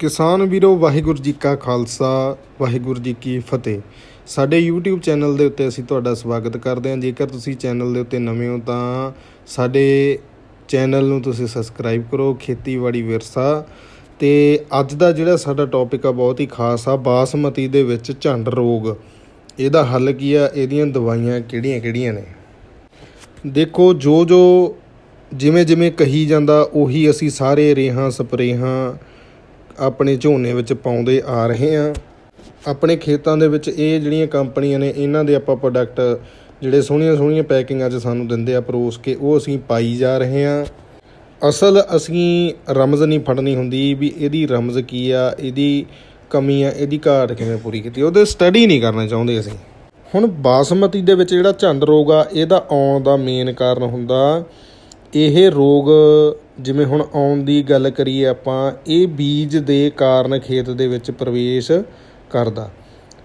ਕਿਸਾਨ ਵੀਰੋ, ਵਾਹਿਗੁਰੂ ਜੀ ਕਾ ਖਾਲਸਾ, ਵਾਹਿਗੁਰੂ ਜੀ ਕੀ ਫਤਿਹ। ਸਾਡੇ YouTube ਚੈਨਲ ਦੇ ਉੱਤੇ ਅਸੀਂ ਤੁਹਾਡਾ ਸਵਾਗਤ ਕਰਦੇ ਹਾਂ। ਜੇਕਰ ਤੁਸੀਂ ਚੈਨਲ ਦੇ ਉੱਤੇ ਨਵੇਂ ਹੋ ਤਾਂ ਸਾਡੇ ਚੈਨਲ ਨੂੰ ਤੁਸੀਂ ਸਬਸਕ੍ਰਾਈਬ ਕਰੋ, ਖੇਤੀਬਾੜੀ ਵਿਰਸਾ। ਤੇ ਅੱਜ ਦਾ ਜਿਹੜਾ ਸਾਡਾ ਟੌਪਿਕ ਆ, ਬਹੁਤ ਹੀ ਖਾਸ ਆ, ਬਾਸਮਤੀ ਦੇ ਵਿੱਚ ਝੰਡ ਰੋਗ। ਇਹਦਾ ਹੱਲ ਕੀ ਆ? ਇਹਦੀਆਂ ਦਵਾਈਆਂ ਕਿਹੜੀਆਂ-ਕਿਹੜੀਆਂ ਨੇ? ਦੇਖੋ ਜੋ ਜੋ ਜਿਵੇਂ ਜਿਵੇਂ ਕਹੀ ਜਾਂਦਾ, ਉਹੀ ਅਸੀਂ ਸਾਰੇ ਰੇਹਾਂ, ਸਪਰੇਹਾਂ ਆਪਣੇ ਝੋਨੇ ਵਿੱਚ ਪਾਉਂਦੇ ਆ ਰਹੇ ਹਾਂ। ਆਪਣੇ ਖੇਤਾਂ ਦੇ ਵਿੱਚ ਇਹ ਜਿਹੜੀਆਂ ਕੰਪਨੀਆਂ ਨੇ, ਇਹਨਾਂ ਦੇ ਆਪਾਂ ਪ੍ਰੋਡਕਟ ਜਿਹੜੇ ਸੋਹਣੀਆਂ ਸੋਹਣੀਆਂ ਪੈਕਿੰਗਾਂ 'ਚ ਸਾਨੂੰ ਦਿੰਦੇ ਆ ਪਰੋਸ ਕੇ, ਉਹ ਅਸੀਂ ਪਾਈ ਜਾ ਰਹੇ ਹਾਂ। ਅਸਲ ਅਸੀਂ ਰਮਜ਼ ਨਹੀਂ ਫੜਨੀ ਹੁੰਦੀ ਵੀ ਇਹਦੀ ਰਮਜ਼ ਕੀ ਆ, ਇਹਦੀ ਕਮੀ ਆ, ਇਹਦੀ ਘਾਟ ਕਿਵੇਂ ਪੂਰੀ ਕੀਤੀ। ਉਹਦੇ ਸਟੱਡੀ ਨਹੀਂ ਕਰਨਾ ਚਾਹੁੰਦੇ ਅਸੀਂ। ਹੁਣ ਬਾਸਮਤੀ ਦੇ ਵਿੱਚ ਜਿਹੜਾ ਝੰਡ ਰੋਗ ਆ, ਇਹਦਾ ਆਉਣ ਦਾ ਮੇਨ ਕਾਰਨ ਹੁੰਦਾ, ਇਹ ਰੋਗ ਜਿਵੇਂ ਹੁਣ ਆਉਣ ਦੀ ਗੱਲ ਕਰੀਏ ਆਪਾਂ, ਇਹ ਬੀਜ ਦੇ ਕਾਰਨ ਖੇਤ ਦੇ ਵਿੱਚ ਪ੍ਰਵੇਸ਼ ਕਰਦਾ।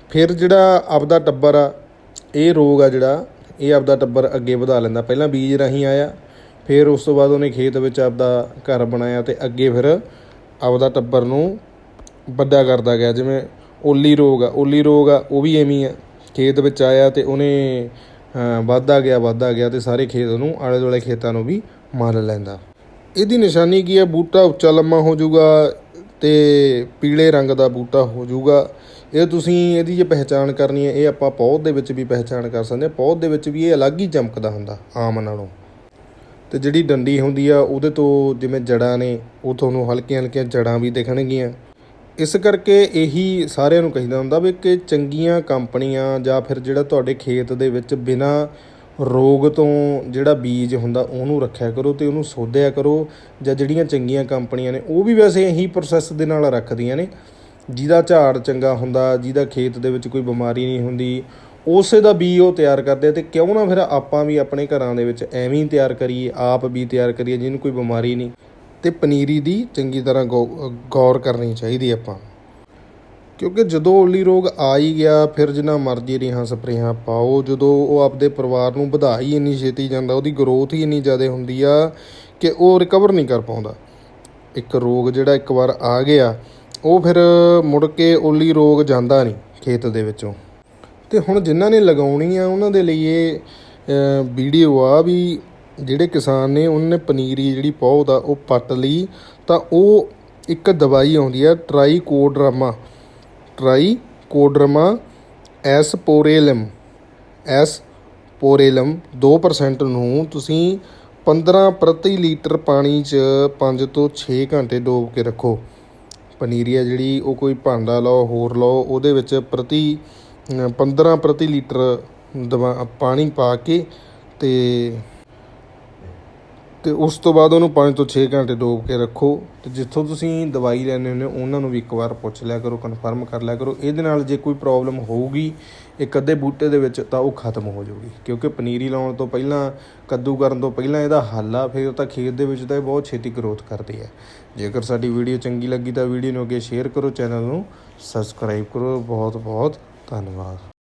ਫਿਰ ਜਿਹੜਾ ਆਪਦਾ ਟੱਬਰ ਆ, ਇਹ ਰੋਗ ਆ ਜਿਹੜਾ, ਇਹ ਆਪਦਾ ਟੱਬਰ ਅੱਗੇ ਵਧਾ ਲੈਂਦਾ। ਪਹਿਲਾਂ ਬੀਜ ਰਾਹੀਂ ਆਇਆ, ਫਿਰ ਉਸ ਤੋਂ ਬਾਅਦ ਉਹਨੇ ਖੇਤ ਵਿੱਚ ਆਪਦਾ ਘਰ ਬਣਾਇਆ ਤੇ ਅੱਗੇ ਫਿਰ ਆਪਦਾ ਟੱਬਰ ਨੂੰ ਵੱਡਾ ਕਰਦਾ ਗਿਆ। ਜਿਵੇਂ ਓਲੀ ਰੋਗ ਆ, ਓਲੀ ਰੋਗ ਆ, ਉਹ ਵੀ ਐਵੇਂ ਆ। ਖੇਤ ਵਿੱਚ ਆਇਆ ਤੇ ਉਹਨੇ ਵੱਧਦਾ ਗਿਆ ਵੱਧਦਾ ਗਿਆ ਤੇ ਸਾਰੇ ਖੇਤ ਨੂੰ ਆਲੇ ਦੁਆਲੇ ਖੇਤਾਂ ਨੂੰ ਵੀ ਮੱਲ ਲੈਂਦਾ। ਇਹਦੀ ਨਿਸ਼ਾਨੀ ਕੀ ਹੈ? ਬੂਟਾ ਉੱਚਾ ਲੰਮਾ ਹੋ ਜਾਊਗਾ ਤੇ ਪੀਲੇ ਰੰਗ ਦਾ ਬੂਟਾ ਹੋ ਜਾਊਗਾ। ਇਹ ਤੁਸੀਂ ਇਹਦੀ ਜੇ ਪਹਿਚਾਣ ਕਰਨੀ ਹੈ, ਇਹ ਆਪਾਂ ਪੌਦ ਦੇ ਵਿੱਚ ਵੀ ਪਹਿਚਾਣ ਕਰ ਸਕਦੇ ਹਾਂ। ਪੌਦ ਦੇ ਵਿੱਚ ਵੀ ਇਹ ਅਲੱਗ ਹੀ ਚਮਕਦਾ ਹੁੰਦਾ, ਆਮ ਨਾਲੋਂ। ਤੇ ਜਿਹੜੀ ਡੰਡੀ ਹੁੰਦੀ ਆ, ਉਹਦੇ ਤੋਂ ਜਿਵੇਂ ਜੜਾਂ ਨੇ, ਉਹ ਤੁਹਾਨੂੰ ਹਲਕੀਆਂ ਹਲਕੀਆਂ ਜੜਾਂ ਵੀ ਦਿਖਣਗੀਆਂ। ਇਸ ਕਰਕੇ ਇਹੀ ਸਾਰਿਆਂ ਨੂੰ ਕਹਿੰਦਾ ਹੁੰਦਾ ਵੀ ਕਿ ਚੰਗੀਆਂ ਕੰਪਨੀਆਂ ਜਾਂ ਫਿਰ ਜਿਹੜਾ ਤੁਹਾਡੇ ਖੇਤ ਦੇ ਵਿੱਚ ਬਿਨਾ ਰੋਗ ਤੋਂ ਜਿਹੜਾ ਬੀਜ ਹੁੰਦਾ ਉਹਨੂੰ ਰੱਖਿਆ ਕਰੋ ਤੇ ਉਹਨੂੰ ਸੋਧਿਆ ਕਰੋ ਜਾਂ ਜਿਹੜੀਆਂ ਚੰਗੀਆਂ ਕੰਪਨੀਆਂ ਨੇ ਉਹ ਵੀ ਵੈਸੇ ਇਹੀ ਪ੍ਰੋਸੈਸ ਦੇ ਨਾਲ ਰੱਖਦੀਆਂ ਨੇ। ਜਿਹਦਾ ਝਾੜ ਚੰਗਾ ਹੁੰਦਾ, ਜਿਹਦਾ ਖੇਤ ਦੇ ਵਿੱਚ ਕੋਈ ਬਿਮਾਰੀ ਨਹੀਂ ਹੁੰਦੀ, ਉਸੇ ਦਾ ਬੀ ਉਹ ਤਿਆਰ ਕਰਦੇ ਆ ਤੇ ਕਿਉਂ ਨਾ ਫਿਰ ਆਪਾਂ ਵੀ ਆਪਣੇ ਘਰਾਂ ਦੇ ਵਿੱਚ ਐਵੇਂ ਹੀ ਤਿਆਰ ਕਰੀਏ, ਆਪ ਵੀ ਤਿਆਰ ਕਰੀਏ, ਜਿਹਨੂੰ ਕੋਈ ਬਿਮਾਰੀ ਨਹੀਂ। ਤੇ ਪਨੀਰੀ ਦੀ ਚੰਗੀ ਤਰ੍ਹਾਂ ਗੌ- ਗੌਰ ਕਰਨੀ ਚਾਹੀਦੀ ਆਪਾਂ। ਕਿਉਂਕਿ ਜਦੋਂ ਓਲੀ ਰੋਗ ਆ ਹੀ ਗਿਆ, ਫਿਰ ਜਿੰਨਾ ਮਰਜ਼ੀ ਰੇਹਾਂ ਸਪਰੇਹਾਂ ਪਾਓ, ਜਦੋਂ ਉਹ ਆਪਦੇ ਪਰਿਵਾਰ ਨੂੰ ਵਧਾ ਹੀ ਇੰਨੀ ਛੇਤੀ ਜਾਂਦਾ, ਉਹਦੀ ਗਰੋਥ ਹੀ ਇੰਨੀ ਜ਼ਿਆਦਾ ਹੁੰਦੀ ਆ ਕਿ ਉਹ ਰਿਕਵਰ ਨਹੀਂ ਕਰ ਪਾਉਂਦਾ। ਇੱਕ ਰੋਗ ਜਿਹੜਾ ਇੱਕ ਵਾਰ ਆ ਗਿਆ, ਉਹ ਫਿਰ ਮੁੜ ਕੇ ਓਲੀ ਰੋਗ ਜਾਂਦਾ ਨਹੀਂ ਖੇਤ ਦੇ ਵਿੱਚੋਂ। ਤੇ ਹੁਣ ਜਿਨ੍ਹਾਂ ਨੇ ਲਗਾਉਣੀ ਆ, ਉਹਨਾਂ ਦੇ ਲਈ ਇਹ ਵੀਡੀਓ ਆ ਵੀ ਜਿਹੜੇ ਕਿਸਾਨ ਨੇ, ਉਹਨਾਂ ਨੇ ਪਨੀਰੀ ਜਿਹੜੀ ਪੌਦ ਆ, ਉਹ ਪੱਟ ਲਈ, ਤਾਂ ਉਹ ਇੱਕ ਦਵਾਈ ਆਉਂਦੀ ਆ Trichoderma Trichoderma asperellum asperellum 2% ਨੂੰ ਤੁਸੀਂ 15 ਪ੍ਰਤੀ ਲੀਟਰ ਪਾਣੀ 'ਚ 5 ਤੋਂ 6 ਘੰਟੇ ਡੋਬ ਕੇ ਰੱਖੋ ਪਨੀਰੀ ਆ ਜਿਹੜੀ ਉਹ ਕੋਈ ਭਾਂਡਾ ਲਓ ਹੋਰ ਲਓ ਉਹਦੇ ਵਿੱਚ ਪ੍ਰਤੀ ਅ, 15 ਪ੍ਰਤੀ ਲੀਟਰ ਦਵਾ ਪਾਣੀ ਪਾ ਕੇ ਤੇ ਤੇ ਉਸ ਤੋਂ ਬਾਅਦ ਉਹਨੂੰ 5 ਤੋਂ 6 ਘੰਟੇ ਡੋਬ ਕੇ ਰੱਖੋ ਤੇ ਜਿੱਥੋਂ ਤੁਸੀਂ ਦਵਾਈ ਲੈਣੇ ਹੁੰਦੇ ਹੋ, ਉਹਨਾਂ ਨੂੰ ਵੀ ਇੱਕ ਵਾਰ ਪੁੱਛ ਲਿਆ ਕਰੋ ਕਨਫਰਮ ਕਰ ਲਿਆ ਕਰੋ। ਇਹਦੇ ਨਾਲ ਜੇ ਕੋਈ ਪ੍ਰੋਬਲਮ ਹੋਊਗੀ, ਇੱਕ ਅੱਧੇ ਬੂਟੇ ਦੇ ਵਿੱਚ, ਤਾਂ ਉਹ ਖਤਮ ਹੋ ਜਾਊਗੀ। ਕਿਉਂਕਿ ਪਨੀਰੀ ਲਾਉਣ ਤੋਂ ਪਹਿਲਾਂ, ਕੱਦੂ ਕਰਨ ਤੋਂ ਪਹਿਲਾਂ ਇਹਦਾ ਹੱਲ ਆ, ਫਿਰ ਤਾਂ ਖੇਤ ਦੇ ਵਿੱਚ ਤਾਂ ਇਹ ਬਹੁਤ ਛੇਤੀ ਗਰੋਥ ਕਰਦੀ ਹੈ ਜੇਕਰ ਸਾਡੀ ਵੀਡੀਓ ਚੰਗੀ ਲੱਗੀ ਤਾਂ ਵੀਡੀਓ ਨੂੰ ਅੱਗੇ ਸ਼ੇਅਰ ਕਰੋ ਚੈਨਲ ਨੂੰ ਸਬਸਕ੍ਰਾਈਬ ਕਰੋ। ਬਹੁਤ ਬਹੁਤ ਧੰਨਵਾਦ।